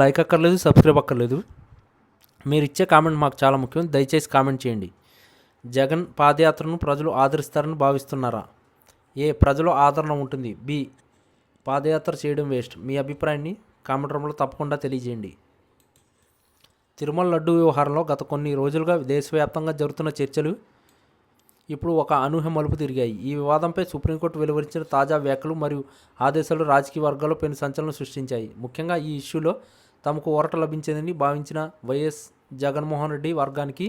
Like అక్కర్లేదు subscribe అక్కర్లేదు. మీరు ఇచ్చే కామెంట్ మాకు చాలా ముఖ్యం దయచేసి కామెంట్ చేయండి. జగన్ పాదయాత్రను ప్రజలు ఆదరిస్తారని భావిస్తున్నారా? ఏ ప్రజలు ఆదరణ ఉంటుంది. బి పాదయాత్ర చేయడం వేస్ట్. మీ అభిప్రాయాన్ని కామెంట్ రూపంలో తప్పకుండా తెలియజేయండి. తిరుమల లడ్డు వ్యవహారంలో గత కొన్ని రోజులుగా దేశవ్యాప్తంగా జరుగుతున్న చర్చలు ఇప్పుడు ఒక అనూహ్య మలుపు తిరిగాయి. ఈ వివాదంపై సుప్రీంకోర్టు వెలువరించిన తాజా వ్యాఖ్యలు మరియు ఆదేశాలు రాజకీయ వర్గాల్లో పెను సంచలనం సృష్టించాయి. ముఖ్యంగా ఈ ఇష్యూలో తమకు ఊరట లభించిందని భావించిన వైఎస్ జగన్మోహన్ రెడ్డి వర్గానికి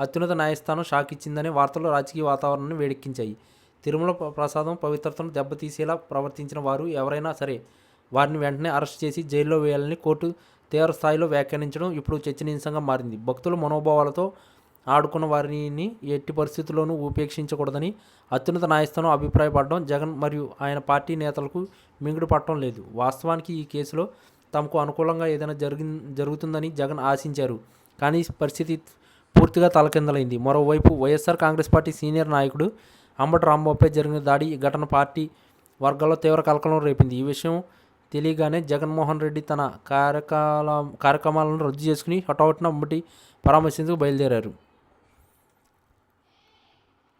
అత్యున్నత న్యాయస్థానం షాక్ ఇచ్చిందనే వార్తలు రాజకీయ వాతావరణాన్ని వేడెక్కించాయి. తిరుమల ప్రసాదం పవిత్రతను దెబ్బతీసేలా ప్రవర్తించిన వారు ఎవరైనా సరే వారిని వెంటనే అరెస్ట్ చేసి జైల్లో వేయాలని కోర్టు తీవ్ర స్థాయిలో వ్యాఖ్యానించడం ఇప్పుడు చర్చనీయాంశంగా మారింది. భక్తుల మనోభావాలతో ఆడుకున్న వారిని ఎట్టి పరిస్థితుల్లోనూ ఉపేక్షించకూడదని అత్యున్నత న్యాయస్థానం అభిప్రాయపడడం జగన్ మరియు ఆయన పార్టీ నేతలకు మింగుడు పట్టడం లేదు. వాస్తవానికి ఈ కేసులో తమకు అనుకూలంగా ఏదైనా జరిగి జరుగుతుందని జగన్ ఆశించారు. కానీ పరిస్థితి పూర్తిగా తలకిందలైంది. మరోవైపు వైఎస్ఆర్ కాంగ్రెస్ పార్టీ సీనియర్ నాయకుడు అంబటి రాంబాబుపై జరిగిన దాడి ఈ ఘటన పార్టీ వర్గాల్లో తీవ్ర కలకలం రేపింది. ఈ విషయం తెలియగానే జగన్మోహన్ రెడ్డి తన కార్యకాల కార్యక్రమాలను రద్దు చేసుకుని హఠాహుటిన అంబటి పరామర్శించుకు బయలుదేరారు.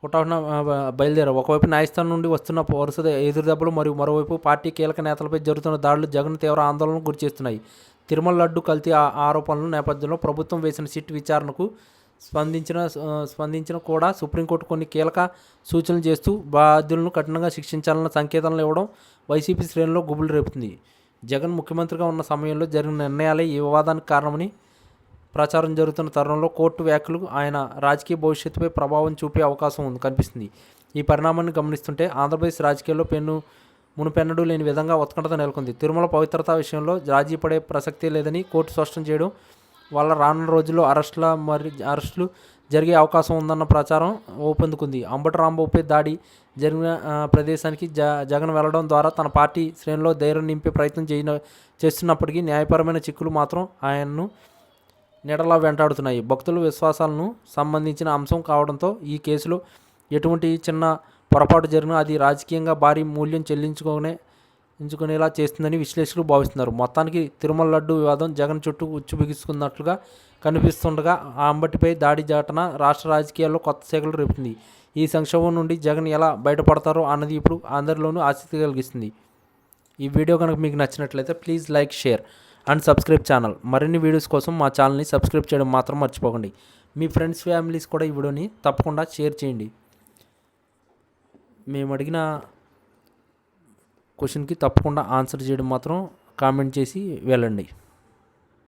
హుటాహుటిన ఆ, బయలుదేరారు ఒకవైపు న్యాయస్థానం నుండి వస్తున్న వరుస ఎదురు దెబ్బలు మరియు మరోవైపు పార్టీ కీలక నేతలపై జరుగుతున్న దాడులు జగన్ తీవ్ర ఆందోళనకు గురిచేస్తున్నాయి తిరుమల లడ్డు కల్తీ ఆ- ఆరోపణల నేపథ్యంలో ప్రభుత్వం వేసిన సిట్ విచారణకు స్పందించిన స్పందించిన కూడా సుప్రీంకోర్టు కొన్ని కీలక సూచనలు చేస్తూ బాధ్యులను కఠినంగా శిక్షించాలన్న సంకేతాలను ఇవ్వడం వైసీపీ శ్రేణిలో గుబులు రేపుతుంది. జగన్ ముఖ్యమంత్రిగా ఉన్న సమయంలో జరిగిన నిర్ణయాలే ఈ వివాదానికి కారణమని ప్రచారం జరుగుతున్న తరుణంలో కోర్టు వ్యాఖ్యలు ఆయన రాజకీయ భవిష్యత్తుపై ప్రభావం చూపే అవకాశం ఉంది కనిపిస్తుంది. ఈ పరిణామాన్ని గమనిస్తుంటే ఆంధ్రప్రదేశ్ రాజకీయాల్లో పెన్ను మునుపెన్నడూ లేని విధంగా ఉత్కంఠత నెలకొంది. తిరుమల పవిత్రత విషయంలో రాజీ పడే ప్రసక్తే లేదని కోర్టు స్పష్టం చేయడం వల్ల రానున్న రోజుల్లో అరెస్టుల మరి అరెస్టులు జరిగే అవకాశం ఉందన్న ప్రచారం ఊపందుకుంది. అంబటి రాంబాబుపై దాడి జరిగిన ప్రదేశానికి జ జగన్ వెళ్ళడం ద్వారా తన పార్టీ శ్రేణిలో ధైర్యం నింపే ప్రయత్నం చేసిన చేస్తున్నప్పటికీ న్యాయపరమైన చిక్కులు మాత్రం ఆయన్ను నీడలా వెంటాడుతున్నాయి. భక్తుల విశ్వాసాలను సంబంధించిన అంశం కావడంతో ఈ కేసులో ఎటువంటి చిన్న పొరపాటు జరిగినా అది రాజకీయంగా భారీ మూల్యం చెల్లించుకునే ఎంచుకునేలా చేస్తుందని విశ్లేషకులు భావిస్తున్నారు. మొత్తానికి తిరుమల లడ్డు వివాదం జగన్ చుట్టూ ఉచ్చు బిగుసుకున్నట్లుగా కనిపిస్తుండగా ఆ అంబటిపై దాడి జాటన రాష్ట్ర రాజకీయాల్లో కొత్త శాఖలు రేపుతుంది. ఈ సంక్షోభం నుండి జగన్ ఎలా బయటపడతారో అన్నది ఇప్పుడు అందరిలోనూ ఆసక్తి కలిగిస్తుంది. ఈ వీడియో కనుక మీకు నచ్చినట్లయితే please like share. And subscribe channel. మరిన్ని వీడియోస్ కోసం మా ఛానల్ని సబ్స్క్రైబ్ చేయడం మాత్రం మర్చిపోకండి. మీ ఫ్రెండ్స్ ఫ్యామిలీస్ కూడా ఈ వీడియోని తప్పకుండా షేర్ చేయండి. మేము అడిగిన క్వశ్చన్కి తప్పకుండా ఆన్సర్ చేయడం మాత్రం కామెంట్ చేసి వెళ్ళండి.